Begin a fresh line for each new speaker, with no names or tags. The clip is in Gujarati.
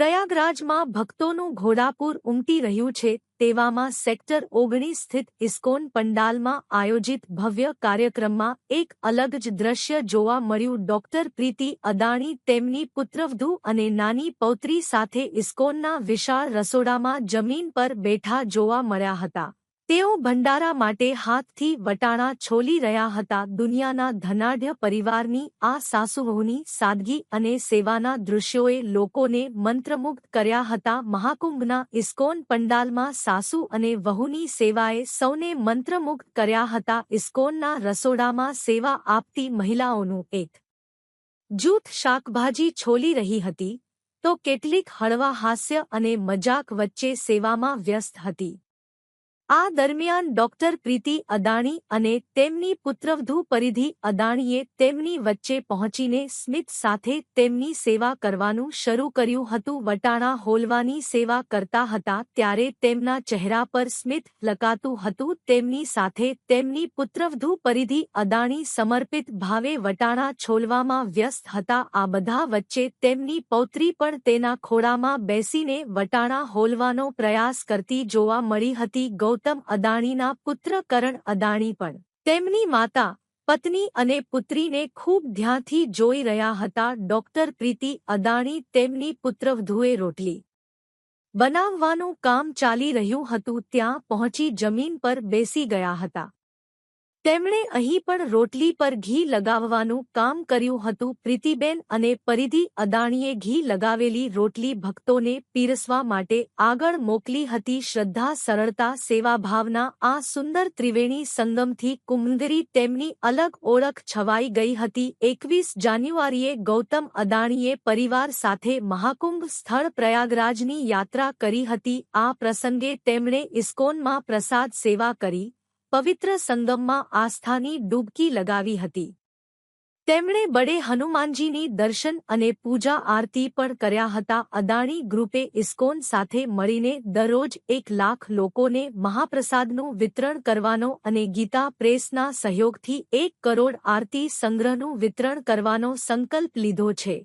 પ્રયાગરાજમાં ભક્તોનું ઘોડાપુર ઉમટી રહ્યું છે, તેવામાં સેક્ટર ઓગણીસ સ્થિત ઇસ્કોન પંડાલમાં આયોજિત ભવ્ય કાર્યક્રમમાં એક અલગ જ દ્રશ્ય જોવા મળ્યું. ડોક્ટર પ્રીતિ અદાણી તેમની પુત્રવધુ અને નાની પૌત્રી સાથે ઇસ્કોનના વિશાળ રસોડામાં જમીન પર બેઠા જોવા મળ્યા હતા. તેઓ ભંડારા માટે હાથથી વટાણા છોલી રહ્યા હતા. દુનિયાના ધનાઢ્ય પરિવારની, આ સાસુઓની સાદગી અને સેવાના દૃશ્યોએ લોકોને મંત્રમુગ્ધ કર્યા હતા. મહાકુંભના ઇસ્કોન પંડાલમાં સાસુ અને વહુની સેવાએ સૌને મંત્રમુગ્ધ કર્યા હતા. ઇસ્કોનના રસોડામાં સેવા આપતી મહિલાઓનું એક જૂથ શાકભાજી છોલી રહી હતી. તો કેટલીક હળવા હાસ્ય અને મજાક વચ્ચે સેવામાં વ્યસ્ત હતી. આ દરમિયાન ડોક્ટર પ્રીતિ અદાણી અને તેમની પુત્રવધુ પરિધિ અદાણીએ તેમની વચ્ચે પહોંચીને સ્મિત સાથે તેમની સેવા કરવાનું શરૂ કર્યું હતું. વટાણા હોલવાની સેવા કરતા હતા ત્યારે તેમના ચહેરા પર સ્મિત લકાતું હતું. તેમની સાથે તેમની પુત્રવધુ પરિધિ અદાણી સમર્પિત ભાવે વટાણા છોલવામાં વ્યસ્ત હતા. આ બધા વચ્ચે તેમની પૌત્રી પણ તેના ખોળામાં બેસીને વટાણા હોલવાનો પ્રયાસ કરતી જોવા મળી હતી. ગૌ ગૌતમ અદાણીના પુત્ર કરણ અદાણી પણ તેમની માતા, પત્ની અને પુત્રીને ખૂબ ધ્યાનથી જોઈ રહ્યા હતા. ડોક્ટર પ્રીતિ અદાણી તેમની પુત્રવધુએ રોટલી બનાવવાનું કામ ચાલી રહ્યું હતું. ત્યાં પહોંચી જમીન પર બેસી ગયા હતા. તેમણે અહીં પણ રોટલી પર ઘી લગાવવાનું કામ કર્યું હતું. પ્રીતિબેન અને પરિધિ અદાણીએ ઘી લગાવેલી રોટલી ભક્તોને પીરસવા માટે આગળ મોકલી હતી. શ્રદ્ધા, સરળતા, સેવાભાવના, આ સુંદર ત્રિવેણી સંગમથી કુમંદરી તેમની અલગ ઓળખ છવાઈ ગઈ હતી. એકવીસ જાન્યુઆરીએ ગૌતમ અદાણીએ પરિવાર સાથે મહાકુંભ સ્થળ પ્રયાગરાજની યાત્રા કરી હતી. આ પ્રસંગે તેમણે ઇસ્કોનમાં પ્રસાદ સેવા કરી. પવિત્ર સંગમમાં આસ્થાની ડૂબકી લગાવી હતી. તેમણે બડે હનુમાનજીની દર્શન અને પૂજા આરતી પણ કર્યા હતા. અદાણી ગ્રુપે ઇસ્કોન સાથે મળીને દરરોજ એક લાખ લોકોને મહાપ્રસાદનું વિતરણ કરવાનો અને ગીતા પ્રેસના સહયોગથી એક કરોડ આરતી સંગ્રહનું વિતરણ કરવાનો સંકલ્પ લીધો છે.